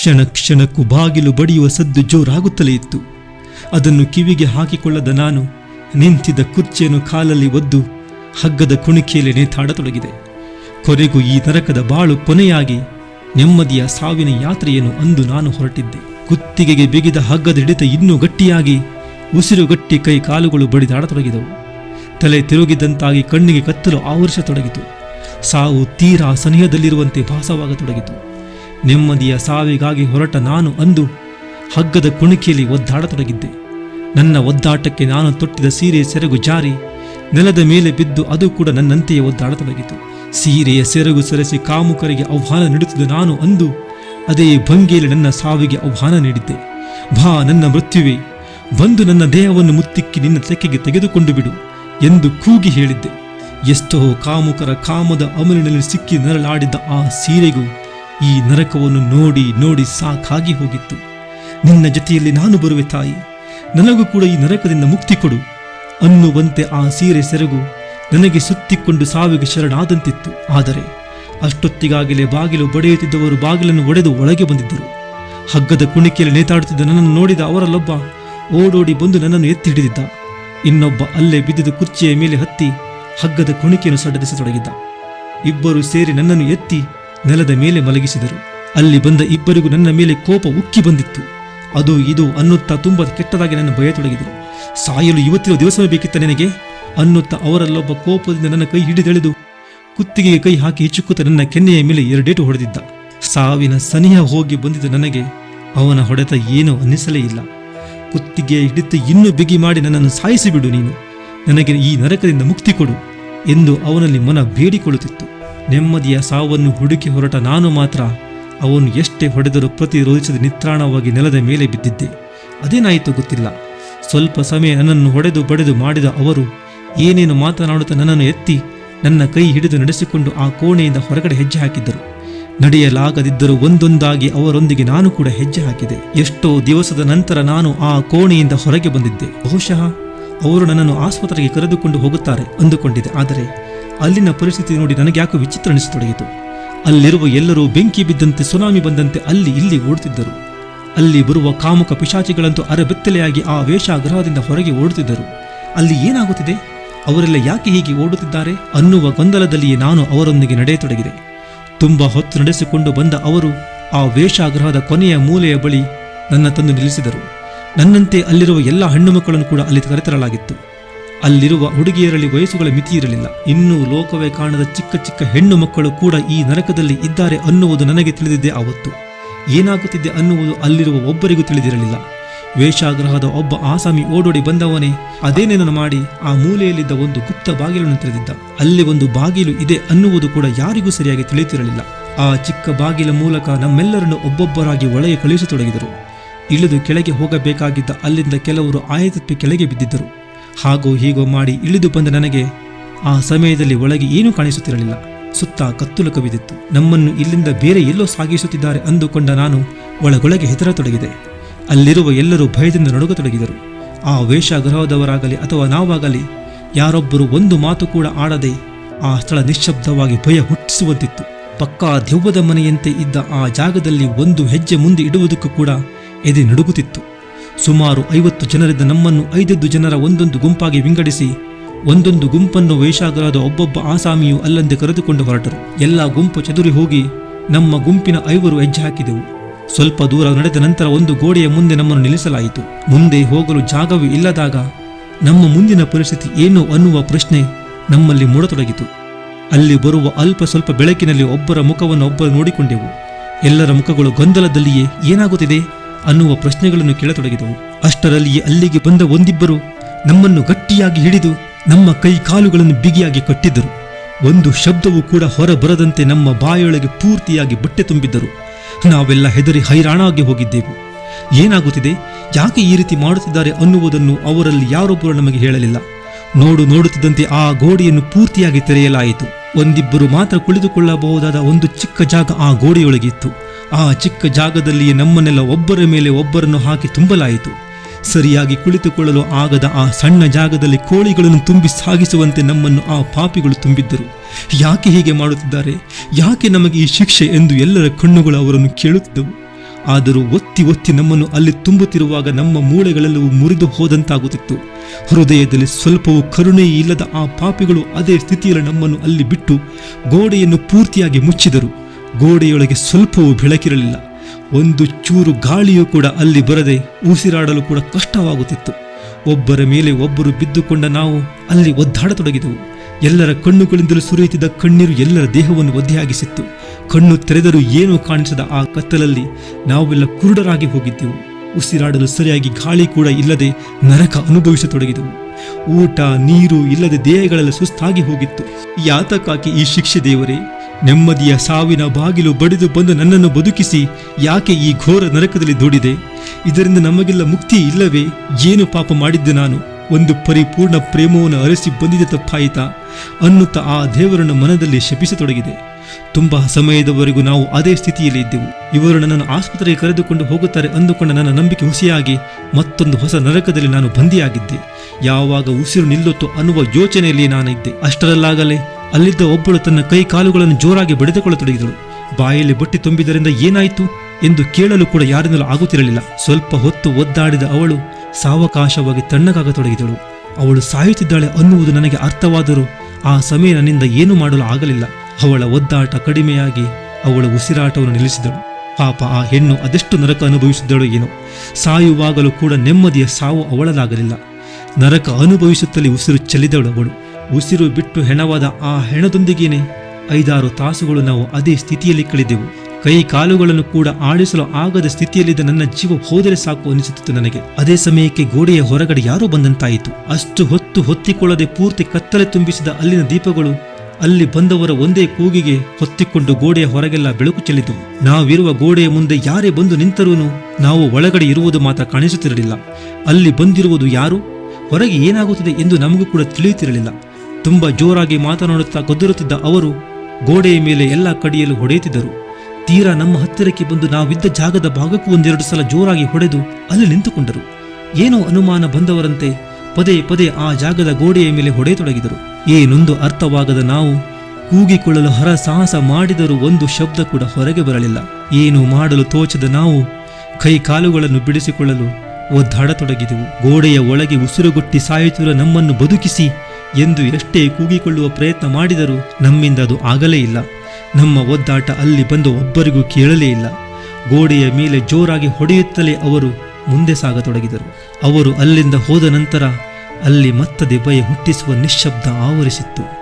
ಕ್ಷಣ ಕ್ಷಣಕ್ಕೂ ಬಾಗಿಲು ಬಡಿಯುವ ಸದ್ದು ಜೋರಾಗುತ್ತಲೇ ಇತ್ತು. ಅದನ್ನು ಕಿವಿಗೆ ಹಾಕಿಕೊಳ್ಳದ ನಾನು ನಿಂತಿದ್ದ ಕುರ್ಚಿಯನ್ನು ಕಾಲಲ್ಲಿ ಒದ್ದು ಹಗ್ಗದ ಕುಣಿಕೆಯಲ್ಲಿ ನೇತಾಡತೊಡಗಿದೆ. ಕೊನೆಗೂ ಈ ನರಕದ ಬಾಳು ಕೊನೆಯಾಗಿ ನೆಮ್ಮದಿಯ ಸಾವಿನ ಯಾತ್ರೆಯನ್ನು ಅಂದು ನಾನು ಹೊರಟಿದ್ದೆ. ಕುತ್ತಿಗೆಗೆ ಬಿಗಿದ ಹಗ್ಗದ ಹಿಡಿತ ಇನ್ನೂ ಗಟ್ಟಿಯಾಗಿ ಉಸಿರುಗಟ್ಟಿ ಕೈ ಕಾಲುಗಳು ಬಡಿದಾಡತೊಡಗಿದವು. ತಲೆ ತಿರುಗಿದಂತಾಗಿ ಕಣ್ಣಿಗೆ ಕತ್ತಲು ಆವರಿಸತೊಡಗಿತು. ಸಾವು ತೀರಾ ಸನಿಹದಲ್ಲಿರುವಂತೆ ಭಾಸವಾಗತೊಡಗಿತು. ನೆಮ್ಮದಿಯ ಸಾವಿಗಾಗಿ ಹೊರಟ ನಾನು ಅಂದು ಹಗ್ಗದ ಕುಣಿಕೆಯಲ್ಲಿ ಒದ್ದಾಡತೊಡಗಿದ್ದೆ. ನನ್ನ ಒದ್ದಾಟಕ್ಕೆ ನಾನು ತೊಟ್ಟಿದ ಸೀರೆ ಸೆರಗು ಜಾರಿ, ನೆಲದ ಮೇಲೆ ಬಿದ್ದು ಅದು ಕೂಡ ನನ್ನಂತೆಯೇ ಒದ್ದಾಡತೊಡಗಿತು. ಸೀರೆಯ ಸೆರಗು ಸರಸಿ ಕಾಮುಕರಿಗೆ ಆಹ್ವಾನ ನೀಡುತ್ತಿದ್ದ ನಾನು ಅಂದು ಅದೇ ಭಂಗಿಯಲ್ಲಿ ನನ್ನ ಸಾವಿಗೆ ಆಹ್ವಾನ ನೀಡಿದ್ದೆ. ಭಾ ನನ್ನ ಮೃತ್ಯುವೆ, ಬಂದು ನನ್ನ ದೇಹವನ್ನು ಮುತ್ತಿಕ್ಕಿ ನಿನ್ನ ತೆಕ್ಕೆಗೆ ತೆಗೆದುಕೊಂಡು ಬಿಡು ಎಂದು ಕೂಗಿ ಹೇಳಿದ್ದೆ. ಎಷ್ಟೋ ಕಾಮುಕರ ಕಾಮದ ಅಮಲಿನಲ್ಲಿ ಸಿಕ್ಕಿ ನರಳಾಡಿದ್ದ ಆ ಸೀರೆಗೂ ಈ ನರಕವನ್ನು ನೋಡಿ ನೋಡಿ ಸಾಕಾಗಿ ಹೋಗಿತ್ತು. ನಿನ್ನ ಜೊತೆಯಲ್ಲಿ ನಾನು ಬರುವೆ ತಾಯಿ. ನನಗೂ ಕೂಡ ಈ ನರಕದಿಂದ ಮುಕ್ತಿ ಕೊಡು. ಅನ್ನುವಂತೆ ಆ ಸೀರೆ ಸೆರಗು ನನಗೆ ಸುತ್ತಿಕೊಂಡು ಸಾವಿಗೆ ಶರಣಾದಂತಿತ್ತು. ಆದರೆ ಅಷ್ಟೊತ್ತಿಗಾಗಲೇ ಬಾಗಿಲು ಬಡಿಯುತ್ತಿದ್ದವರು ಬಾಗಿಲನ್ನು ಒಡೆದು ಒಳಗೆ ಬಂದಿದ್ದರು. ಹಗ್ಗದ ಕುಣಿಕೆಯಲ್ಲಿ ನೇತಾಡುತ್ತಿದ್ದ ನನ್ನನ್ನು ನೋಡಿದ ಅವರಲ್ಲೊಬ್ಬ ಓಡೋಡಿ ಬಂದು ನನ್ನನ್ನು ಎತ್ತಿ ಹಿಡಿದಿದ್ದ ಇನ್ನೊಬ್ಬ ಅಲ್ಲೇ ಬಿದ್ದಿದ ಕುರ್ಚಿಯ ಮೇಲೆ ಹತ್ತಿ ಹಗ್ಗದ ಕುಣಿಕೆಯನ್ನು ಸಡದಿಸತೊಡಗಿದ್ದ ಇಬ್ಬರು ಸೇರಿ ನನ್ನನ್ನು ಎತ್ತಿ ನೆಲದ ಮೇಲೆ ಮಲಗಿಸಿದರು. ಅಲ್ಲಿ ಬಂದ ಇಬ್ಬರಿಗೂ ನನ್ನ ಮೇಲೆ ಕೋಪ ಉಕ್ಕಿ ಬಂದಿತ್ತು. ಅದು ಇದು ಅನ್ನುತ್ತಾ ತುಂಬ ಕೆಟ್ಟದಾಗಿ ನನ್ನ ಭಯತೊಡಗಿದರು ಸಾಯಲು ಇವತ್ತಿನ ದಿವಸವೇ ಬೇಕಿತ್ತ ನಿನಗೆ? ಅನ್ನುತ್ತಾ ಅವರಲ್ಲೊಬ್ಬ ಕೋಪದಿಂದ ನನ್ನ ಕೈ ಹಿಡಿದೆಳೆದು ಕುತ್ತಿಗೆಗೆ ಕೈ ಹಾಕಿ ಹಿಚ್ಚುಕುತ್ತ ನನ್ನ ಕೆನ್ನೆಯ ಮೇಲೆ ಎರಡೇಟು ಹೊಡೆದಿದ್ದ. ಸಾವಿನ ಸನಿಹ ಹೋಗಿ ಬಂದಿದ್ದ ನನಗೆ ಅವನ ಹೊಡೆತ ಏನೂ ಅನ್ನಿಸಲೇ ಇಲ್ಲ. ಕುತ್ತಿಗೆಯ ಹಿಡಿತು ಇನ್ನೂ ಬಿಗಿ ಮಾಡಿ ನನ್ನನ್ನು ಸಾಯಿಸಿಬಿಡು ನೀನು. ನನಗೆ ಈ ನರಕದಿಂದ ಮುಕ್ತಿ ಕೊಡು ಎಂದು ಅವನಲ್ಲಿ ಮನ ಬೇಡಿಕೊಳ್ಳುತ್ತಿತ್ತು. ನೆಮ್ಮದಿಯ ಸಾವನ್ನು ಹುಡುಕಿ ಹೊರಟ ನಾನು ಮಾತ್ರ ಅವನು ಎಷ್ಟೇ ಹೊಡೆದರೂ ಪ್ರತಿರೋಧಿಸದೆ ನಿತ್ರಾಣವಾಗಿ ನೆಲದ ಮೇಲೆ ಬಿದ್ದಿದ್ದೆ. ಅದೇನಾಯಿತು ಗೊತ್ತಿಲ್ಲ. ಸ್ವಲ್ಪ ಸಮಯ ನನ್ನನ್ನು ಹೊಡೆದು ಬಡೆದು ಮಾಡಿದ ಅವರು, ಏನೇನು ಮಾತನಾಡುತ್ತಾ ನನ್ನನ್ನು ಎತ್ತಿ ನನ್ನ ಕೈ ಹಿಡಿದು ನಡೆಸಿಕೊಂಡು ಆ ಕೋಣೆಯಿಂದ ಹೊರಗಡೆ ಹೆಜ್ಜೆ ಹಾಕಿದ್ದರು. ನಡೆಯಲಾಗದಿದ್ದರೂ ಒಂದೊಂದಾಗಿ ಅವರೊಂದಿಗೆ ನಾನು ಕೂಡ ಹೆಜ್ಜೆ ಹಾಕಿದೆ. ಎಷ್ಟೋ ದಿವಸದ ನಂತರ ನಾನು ಆ ಕೋಣೆಯಿಂದ ಹೊರಗೆ ಬಂದಿದ್ದೆ. ಬಹುಶಃ ಅವರು ನನ್ನನ್ನು ಆಸ್ಪತ್ರೆಗೆ ಕರೆದುಕೊಂಡು ಹೋಗುತ್ತಾರೆ ಅಂದುಕೊಂಡಿದೆ ಆದರೆ ಅಲ್ಲಿನ ಪರಿಸ್ಥಿತಿ ನೋಡಿ ನನಗೆ ಯಾಕೋ ವಿಚಿತ್ರ ಅನಿಸತೊಡಗಿತು. ಅಲ್ಲಿರುವ ಎಲ್ಲರೂ ಬೆಂಕಿ ಬಿದ್ದಂತೆ, ಸುನಾಮಿ ಬಂದಂತೆ ಅಲ್ಲಿ ಇಲ್ಲಿ ಓಡುತ್ತಿದ್ದರು. ಅಲ್ಲಿ ಬರುವ ಕಾಮುಕ ಪಿಶಾಚಿಗಳಂತೂ ಅರಬೆತ್ತಲೆಯಾಗಿ ಆ ವೇಷಾಗ್ರಹದಿಂದ ಹೊರಗೆ ಓಡುತ್ತಿದ್ದರು. ಅಲ್ಲಿ ಏನಾಗುತ್ತಿದೆ? ಅವರೆಲ್ಲ ಯಾಕೆ ಹೀಗೆ ಓಡುತ್ತಿದ್ದಾರೆ? ಅನ್ನುವ ಗೊಂದಲದಲ್ಲಿಯೇ ನಾನು ಅವರೊಂದಿಗೆ ನಡೆಯತೊಡಗಿದೆ. ತುಂಬ ಹೊತ್ತು ನಡೆಸಿಕೊಂಡು ಬಂದ ಅವರು ಆ ವೇಷಾಗ್ರಹದ ಕೊನೆಯ ಮೂಲೆಯ ಬಳಿ ನನ್ನ ತಂದು ನಿಲ್ಲಿಸಿದರು. ನನ್ನಂತೆ ಅಲ್ಲಿರುವ ಎಲ್ಲ ಹೆಣ್ಣು ಮಕ್ಕಳನ್ನು ಕೂಡ ಅಲ್ಲಿ ಕರೆತರಲಾಗಿತ್ತು. ಅಲ್ಲಿರುವ ಹುಡುಗಿಯರಲ್ಲಿ ವಯಸ್ಸುಗಳ ಮಿತಿ ಇರಲಿಲ್ಲ. ಇನ್ನೂ ಲೋಕವೇ ಕಾಣದ ಚಿಕ್ಕ ಚಿಕ್ಕ ಹೆಣ್ಣು ಮಕ್ಕಳು ಕೂಡ ಈ ನರಕದಲ್ಲಿ ಇದ್ದಾರೆ ಅನ್ನುವುದು ನನಗೆ ತಿಳಿದಿದ್ದೆ ಆವತ್ತು. ಏನಾಗುತ್ತಿದೆ ಅನ್ನುವುದು ಅಲ್ಲಿರುವ ಒಬ್ಬರಿಗೂ ತಿಳಿದಿರಲಿಲ್ಲ. ವೇಷಾಗ್ರಹದ ಒಬ್ಬ ಆಸಾಮಿ ಓಡೋಡಿ ಬಂದವನೇ ಅದೇನೇನನ್ನು ಮಾಡಿ ಆ ಮೂಲೆಯಲ್ಲಿದ್ದ ಒಂದು ಗುಪ್ತ ಬಾಗಿಲನ್ನು ತೆರೆದಿದ್ದ. ಅಲ್ಲಿ ಒಂದು ಬಾಗಿಲು ಇದೆ ಅನ್ನುವುದು ಕೂಡ ಯಾರಿಗೂ ಸರಿಯಾಗಿ ತಿಳಿಯುತ್ತಿರಲಿಲ್ಲ ಆ ಚಿಕ್ಕ ಬಾಗಿಲ ಮೂಲಕ ನಮ್ಮೆಲ್ಲರನ್ನು ಒಬ್ಬೊಬ್ಬರಾಗಿ ಒಳಗೆ ಕಳುಹಿಸತೊಡಗಿದರು. ಇಳಿದು ಕೆಳಗೆ ಹೋಗಬೇಕಾಗಿದ್ದ ಅಲ್ಲಿಂದ ಕೆಲವರು ಆಯತಪ್ಪಿ ಕೆಳಗೆ ಬಿದ್ದಿದ್ದರು. ಹಾಗೂ ಹೀಗೋ ಮಾಡಿ ಇಳಿದು ಬಂದ ನನಗೆ ಆ ಸಮಯದಲ್ಲಿ ಒಳಗೆ ಏನೂ ಕಾಣಿಸುತ್ತಿರಲಿಲ್ಲ. ಸುತ್ತ ಕತ್ತಲು ಕವಿದಿತ್ತು. ನಮ್ಮನ್ನು ಇಲ್ಲಿಂದ ಬೇರೆ ಎಲ್ಲೋ ಸಾಗಿಸುತ್ತಿದ್ದಾರೆ ಅಂದುಕೊಂಡ ನಾನು ಒಳಗೊಳಗೆ ಹೆದರತೊಡಗಿದೆ. ಅಲ್ಲಿರುವ ಎಲ್ಲರೂ ಭಯದಿಂದ ನಡುಗತೊಡಗಿದರು. ಆ ವೇಷಗೃಹದವರಾಗಲಿ ಅಥವಾ ನಾವಾಗಲಿ, ಯಾರೊಬ್ಬರು ಒಂದು ಮಾತು ಕೂಡ ಆಡದೆ ಆ ಸ್ಥಳ ನಿಶ್ಶಬ್ದವಾಗಿ ಭಯ ಹುಟ್ಟಿಸುವಂತಿತ್ತು. ಪಕ್ಕಾ ದೆವ್ವದ ಮನೆಯಂತೆ ಇದ್ದ ಆ ಜಾಗದಲ್ಲಿ ಒಂದು ಹೆಜ್ಜೆ ಮುಂದೆ ಇಡುವುದಕ್ಕೂ ಕೂಡ ಎದೆ ನಡುಗುತ್ತಿತ್ತು. ಸುಮಾರು ಐವತ್ತು ಜನರಿದ್ದ ನಮ್ಮನ್ನು ಐದೈದು ಜನರ ಒಂದೊಂದು ಗುಂಪಾಗಿ ವಿಂಗಡಿಸಿ, ಒಂದೊಂದು ಗುಂಪನ್ನು ವೇಷಾಗರದ ಒಬ್ಬೊಬ್ಬ ಆಸಾಮಿಯು ಅಲ್ಲಂದೆ ಕರೆದುಕೊಂಡು ಹೊರಟರು. ಎಲ್ಲ ಗುಂಪು ಚದುರಿ ಹೋಗಿ ನಮ್ಮ ಗುಂಪಿನ ಐವರು ಹೆಜ್ಜೆ ಹಾಕಿದೆವು. ಸ್ವಲ್ಪ ದೂರ ನಡೆದ ನಂತರ ಒಂದು ಗೋಡೆಯ ಮುಂದೆ ನಮ್ಮನ್ನು ನಿಲ್ಲಿಸಲಾಯಿತು. ಮುಂದೆ ಹೋಗಲು ಜಾಗವೇ ಇಲ್ಲದಾಗ ನಮ್ಮ ಮುಂದಿನ ಪರಿಸ್ಥಿತಿ ಏನು ಅನ್ನುವ ಪ್ರಶ್ನೆ ನಮ್ಮಲ್ಲಿ ಮೂಡತೊಡಗಿತು. ಅಲ್ಲಿ ಬರುವ ಅಲ್ಪ ಸ್ವಲ್ಪ ಬೆಳಕಿನಲ್ಲಿ ಒಬ್ಬರ ಮುಖವನ್ನು ಒಬ್ಬರು ನೋಡಿಕೊಂಡೆವು. ಎಲ್ಲರ ಮುಖಗಳು ಗೊಂದಲದಲ್ಲಿಯೇ ಏನಾಗುತ್ತಿದೆ? ಅನ್ನುವ ಪ್ರಶ್ನೆಗಳನ್ನು ಕೇಳತೊಡಗಿದವು. ಅಷ್ಟರಲ್ಲಿ ಅಲ್ಲಿಗೆ ಬಂದ ಒಂದಿಬ್ಬರು ನಮ್ಮನ್ನು ಗಟ್ಟಿಯಾಗಿ ಹಿಡಿದು ನಮ್ಮ ಕೈ ಕಾಲುಗಳನ್ನು ಬಿಗಿಯಾಗಿ ಕಟ್ಟಿದ್ದರು. ಒಂದು ಶಬ್ದವೂ ಕೂಡ ಹೊರಬರದಂತೆ ನಮ್ಮ ಬಾಯೊಳಗೆ ಪೂರ್ತಿಯಾಗಿ ಬಟ್ಟೆ ತುಂಬಿದ್ದರು. ನಾವೆಲ್ಲ ಹೆದರಿ ಹೈರಾಣಾಗಿ ಹೋಗಿದ್ದೆವು. ಏನಾಗುತ್ತಿದೆ? ಯಾಕೆ ಈ ರೀತಿ ಮಾಡುತ್ತಿದ್ದಾರೆ ಅನ್ನುವುದನ್ನು ಅವರಲ್ಲಿ ಯಾರೊಬ್ಬರು ನಮಗೆ ಹೇಳಲಿಲ್ಲ. ನೋಡು ನೋಡುತ್ತಿದ್ದಂತೆ ಆ ಗೋಡೆಯನ್ನು ಪೂರ್ತಿಯಾಗಿ ತೆರೆಯಲಾಯಿತು. ಒಂದಿಬ್ಬರು ಮಾತ್ರ ಕುಳಿತುಕೊಳ್ಳಬಹುದಾದ ಒಂದು ಚಿಕ್ಕ ಜಾಗ ಆ ಗೋಡೆಯೊಳಗೆ ಇತ್ತು. ಆ ಚಿಕ್ಕ ಜಾಗದಲ್ಲಿಯೇ ನಮ್ಮನ್ನೆಲ್ಲ ಒಬ್ಬರ ಮೇಲೆ ಒಬ್ಬರನ್ನು ಹಾಕಿ ತುಂಬಲಾಯಿತು. ಸರಿಯಾಗಿ ಕುಳಿತುಕೊಳ್ಳಲು ಆಗದ ಆ ಸಣ್ಣ ಜಾಗದಲ್ಲಿ ಕೋಳಿಗಳನ್ನು ತುಂಬಿ ಸಾಗಿಸುವಂತೆ ನಮ್ಮನ್ನು ಆ ಪಾಪಿಗಳು ತುಂಬಿದ್ದರು. ಯಾಕೆ ಹೀಗೆ ಮಾಡುತ್ತಿದ್ದಾರೆ? ಯಾಕೆ ನಮಗೆ ಈ ಶಿಕ್ಷೆ ಎಂದು ಎಲ್ಲರ ಕಣ್ಣುಗಳು ಅವರನ್ನು ಕೇಳುತ್ತಿದ್ದವು. ಆದರೂ ಒತ್ತಿ ಒತ್ತಿ ನಮ್ಮನ್ನು ಅಲ್ಲಿ ತುಂಬುತ್ತಿರುವಾಗ ನಮ್ಮ ಮೂಳೆಗಳೆಲ್ಲವೂ ಮುರಿದು ಹೋದಂತಾಗುತ್ತಿತ್ತು. ಹೃದಯದಲ್ಲಿ ಸ್ವಲ್ಪವೂ ಕರುಣೆ ಇಲ್ಲದ ಆ ಪಾಪಿಗಳು ಅದೇ ಸ್ಥಿತಿಯಲ್ಲಿ ನಮ್ಮನ್ನು ಅಲ್ಲಿ ಬಿಟ್ಟು ಗೋಡೆಯನ್ನು ಪೂರ್ತಿಯಾಗಿ ಮುಚ್ಚಿದರು. ಗೋಡೆಯೊಳಗೆ ಸ್ವಲ್ಪವೂ ಬೆಳಕಿರಲಿಲ್ಲ. ಒಂದು ಚೂರು ಗಾಳಿಯೂ ಕೂಡ ಅಲ್ಲಿ ಬರದೆ ಉಸಿರಾಡಲು ಕೂಡ ಕಷ್ಟವಾಗುತ್ತಿತ್ತು. ಒಬ್ಬರ ಮೇಲೆ ಒಬ್ಬರು ಬಿದ್ದುಕೊಂಡ ನಾವು ಅಲ್ಲಿ ಒದ್ದಾಡತೊಡಗಿದೆವು. ಎಲ್ಲರ ಕಣ್ಣುಗಳಿಂದಲೂ ಸುರಿಯುತ್ತಿದ್ದ ಕಣ್ಣೀರು ಎಲ್ಲರ ದೇಹವನ್ನು ಒದ್ದೆಯಾಗಿಸಿತ್ತು. ಕಣ್ಣು ತೆರೆದರೂ ಏನೂ ಕಾಣಿಸದ ಆ ಕತ್ತಲಲ್ಲಿ ನಾವೆಲ್ಲ ಕುರುಡರಾಗಿ ಹೋಗಿದ್ದೆವು. ಉಸಿರಾಡಲು ಸರಿಯಾಗಿ ಗಾಳಿ ಕೂಡ ಇಲ್ಲದೆ ನರಕ ಅನುಭವಿಸತೊಡಗಿದೆವು. ಊಟ, ನೀರು ಇಲ್ಲದೆ ದೇಹಗಳೆಲ್ಲ ಸುಸ್ತಾಗಿ ಹೋಗಿತ್ತು. ಯಾತಕ್ಕಾಗಿ ಈ ಶಿಕ್ಷೆ ದೇವರೇ ನೆಮ್ಮದಿಯ ಸಾವಿನ ಬಾಗಿಲು ಬಡಿದು ಬಂದು ನನ್ನನ್ನು ಬದುಕಿಸಿ, ಯಾಕೆ ಈ ಘೋರ ನರಕದಲ್ಲಿ ದೂಡಿದೆ? ಇದರಿಂದ ನಮಗೆಲ್ಲ ಮುಕ್ತಿ ಇಲ್ಲವೇ? ಏನು ಪಾಪ ಮಾಡಿದ್ದೆ ನಾನು? ಒಂದು ಪರಿಪೂರ್ಣ ಪ್ರೇಮವನ್ನು ಅರಸಿ ಬಂದಿದೆ ತಪ್ಪಾಯಿತಾ. ಅನ್ನುತ್ತಾ ಆ ದೇವರನ್ನು ಮನದಲ್ಲಿ ಶಪಿಸತೊಡಗಿದೆ. ತುಂಬಾ ಸಮಯದವರೆಗೂ ನಾವು ಅದೇ ಸ್ಥಿತಿಯಲ್ಲಿ ಇದ್ದೆವು. ಇವರು ನನ್ನನ್ನು ಆಸ್ಪತ್ರೆಗೆ ಕರೆದುಕೊಂಡು ಹೋಗುತ್ತಾರೆ ಅಂದುಕೊಂಡ ನನ್ನ ನಂಬಿಕೆ ಹುಸಿಯಾಗಿ ಮತ್ತೊಂದು ಹೊಸ ನರಕದಲ್ಲಿ ನಾನು ಬಂದಿಯಾಗಿದ್ದೆ ಯಾವಾಗ ಉಸಿರು ನಿಲ್ಲುತ್ತೋ ಅನ್ನುವ ಯೋಚನೆಯಲ್ಲಿ ನಾನಿದ್ದೆ. ಅಷ್ಟರಲ್ಲಾಗಲೇ ಅಲ್ಲಿದ್ದ ಒಬ್ಬಳು ತನ್ನ ಕೈ ಕಾಲುಗಳನ್ನು ಜೋರಾಗಿ ಬಡಿದುಕೊಳ್ಳತೊಡಗಿದಳು. ಬಾಯಲ್ಲಿ ಬಟ್ಟಿ ತುಂಬಿದರಿಂದ ಏನಾಯಿತು ಎಂದು ಕೇಳಲು ಕೂಡ ಯಾರಿಂದಲೂ ಆಗುತ್ತಿರಲಿಲ್ಲ. ಸ್ವಲ್ಪ ಹೊತ್ತು ಒದ್ದಾಡಿದ ಅವಳು ಸಾವಕಾಶವಾಗಿ ತಣ್ಣಗಾಗತೊಡಗಿದಳು. ಅವಳು ಸಾಯುತ್ತಿದ್ದಾಳೆ ಅನ್ನುವುದು ನನಗೆ ಅರ್ಥವಾದರೂ ಆ ಸಮಯ ನನ್ನಿಂದ ಏನು ಮಾಡಲು ಆಗಲಿಲ್ಲ. ಅವಳ ಒದ್ದಾಟ ಕಡಿಮೆಯಾಗಿ ಅವಳ ಉಸಿರಾಟವನ್ನು ನಿಲ್ಲಿಸಿದಳು. ಪಾಪ ಆ ಹೆಣ್ಣು ಅದೆಷ್ಟು ನರಕ ಅನುಭವಿಸಿದ್ದಳು ಏನೋ. ಸಾಯುವಾಗಲೂ ಕೂಡ ನೆಮ್ಮದಿಯ ಸಾವು ಅವಳದಾಗಲಿಲ್ಲ. ನರಕ ಅನುಭವಿಸುತ್ತಲೇ ಉಸಿರು ಚೆಲ್ಲಿದಳು ಅವಳು. ಉಸಿರು ಬಿಟ್ಟು ಹೆಣವಾದ ಆ ಹೆಣದೊಂದಿಗೇನೆ ಐದಾರು ತಾಸುಗಳು ನಾವು ಅದೇ ಸ್ಥಿತಿಯಲ್ಲಿ ಕಳೆದೆವು. ಕೈ ಕಾಲುಗಳನ್ನು ಕೂಡ ಆಡಿಸಲು ಆಗದ ಸ್ಥಿತಿಯಲ್ಲಿದ್ದ ನನ್ನ ಜೀವ ಹೋದರೆ ಸಾಕು ಅನಿಸುತ್ತಿತ್ತು ನನಗೆ. ಅದೇ ಸಮಯಕ್ಕೆ ಗೋಡೆಯ ಹೊರಗಡೆ ಯಾರೋ ಬಂದಂತಾಯಿತು. ಅಷ್ಟು ಹೊತ್ತು ಹೊತ್ತಿಕೊಳ್ಳದೆ ಪೂರ್ತಿ ಕತ್ತಲೆ ತುಂಬಿಸಿದ ಅಲ್ಲಿನ ದೀಪಗಳು ಅಲ್ಲಿ ಬಂದವರ ಒಂದೇ ಕೂಗಿಗೆ ಹೊತ್ತಿಕೊಂಡು ಗೋಡೆಯ ಹೊರಗೆಲ್ಲ ಬೆಳಕು ಚೆಲ್ಲಿದವು. ನಾವಿರುವ ಗೋಡೆಯ ಮುಂದೆ ಯಾರೇ ಬಂದು ನಿಂತರೂನು ನಾವು ಒಳಗಡೆ ಇರುವುದು ಮಾತ್ರ ಕಾಣಿಸುತ್ತಿರಲಿಲ್ಲ. ಅಲ್ಲಿ ಬಂದಿರುವುದು ಯಾರು? ಹೊರಗೆ ಏನಾಗುತ್ತದೆ ಎಂದು ನಮಗೂ ಕೂಡ ತಿಳಿಯುತ್ತಿರಲಿಲ್ಲ. ತುಂಬಾ ಜೋರಾಗಿ ಮಾತನಾಡುತ್ತಾ ಗದ್ದರುತ್ತಿದ್ದ ಅವರು ಗೋಡೆಯ ಮೇಲೆ ಎಲ್ಲ ಕಡಿಯಲು ಹೊಡೆಯುತ್ತಿದ್ದರು. ತೀರಾ ನಮ್ಮ ಹತ್ತಿರಕ್ಕೆ ಬಂದು ನಾವಿದ್ದ ಜಾಗದ ಭಾಗಕ್ಕೂ ಒಂದೆರಡು ಸಲ ಜೋರಾಗಿ ಹೊಡೆದು ಅಲ್ಲಿ ನಿಂತುಕೊಂಡರು. ಏನೋ ಅನುಮಾನ ಬಂದವರಂತೆ ಪದೇ ಪದೇ ಆ ಜಾಗದ ಗೋಡೆಯ ಮೇಲೆ ಹೊಡೆಯತೊಡಗಿದರು. ಏನೊಂದು ಅರ್ಥವಾಗದ ನಾವು ಕೂಗಿಕೊಳ್ಳಲು ಹರ ಸಾಹಸ ಮಾಡಿದರೂ ಒಂದು ಶಬ್ದ ಕೂಡ ಹೊರಗೆ ಬರಲಿಲ್ಲ. ಏನು ಮಾಡಲು ತೋಚದ ನಾವು ಕೈ ಕಾಲುಗಳನ್ನು ಬಿಡಿಸಿಕೊಳ್ಳಲು ಒದ್ದಾಡತೊಡಗಿದೆವು. ಗೋಡೆಯ ಒಳಗೆ ಉಸಿರುಗೊಟ್ಟಿ ಸಾಯುತ್ತಿರುವ ನಮ್ಮನ್ನು ಬದುಕಿಸಿ ಎಂದು ಎಷ್ಟೇ ಕೂಗಿಕೊಳ್ಳುವ ಪ್ರಯತ್ನ ಮಾಡಿದರೂ ನಮ್ಮಿಂದ ಅದು ಆಗಲೇ ಇಲ್ಲ. ನಮ್ಮ ಒದ್ದಾಟ ಅಲ್ಲಿ ಬಂದು ಒಬ್ಬರಿಗೂ ಕೇಳಲೇ ಇಲ್ಲ. ಗೋಡೆಯ ಮೇಲೆ ಜೋರಾಗಿ ಹೊಡೆಯುತ್ತಲೇ ಅವರು ಮುಂದೆ ಸಾಗತೊಡಗಿದರು. ಅವರು ಅಲ್ಲಿಂದ ಹೋದ ನಂತರ ಅಲ್ಲಿ ಮತ್ತದೆ ಭಯ ಹುಟ್ಟಿಸುವ ನಿಶ್ಶಬ್ದ ಆವರಿಸಿತ್ತು.